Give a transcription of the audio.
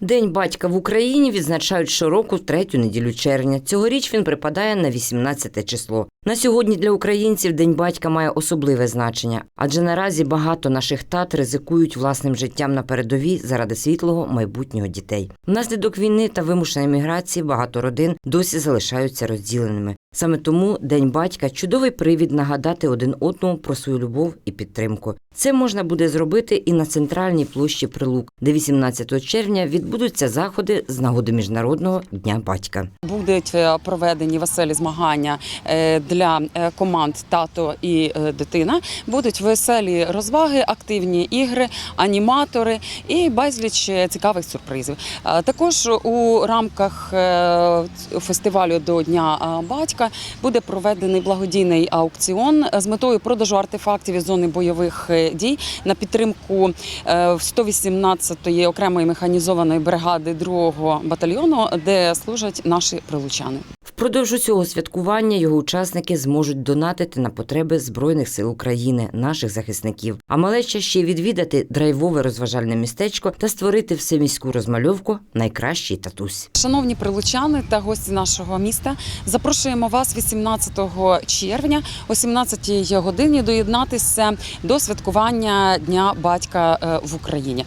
День батька в Україні відзначають щороку третю неділю червня. Цьогоріч він припадає на 18 число. На сьогодні для українців День батька має особливе значення, адже наразі багато наших тат ризикують власним життям на передовій заради світлого майбутнього дітей. Внаслідок війни та вимушеної міграції багато родин досі залишаються розділеними. Саме тому День батька чудовий привід нагадати один одному про свою любов і підтримку. Це можна буде зробити і на центральній площі Прилук, де 18 червня відбудуться заходи з нагоди міжнародного дня батька. Будуть е, проведені веселі змагання е, для е, команд тато і дитина. Будуть веселі розваги, активні ігри, аніматори і безліч цікавих сюрпризів. Також у рамках фестивалю до Дня е, батька буде проведений благодійний аукціон з метою продажу артефактів із зони бойових е, дій на підтримку е, 118-ї окремої механізованої бригади 2-го батальйону, де служать наші прилучани. Впродовж усього святкування його учасники зможуть донатити на потреби Збройних сил України, наших захисників. А малеча ще відвідати драйвове розважальне містечко та створити всеміську розмальовку найкращий татусь. Шановні прилучани та гості нашого міста, запрошуємо вас 18 червня о 17 годині доєднатися до святкування Дня батька е, в Україні.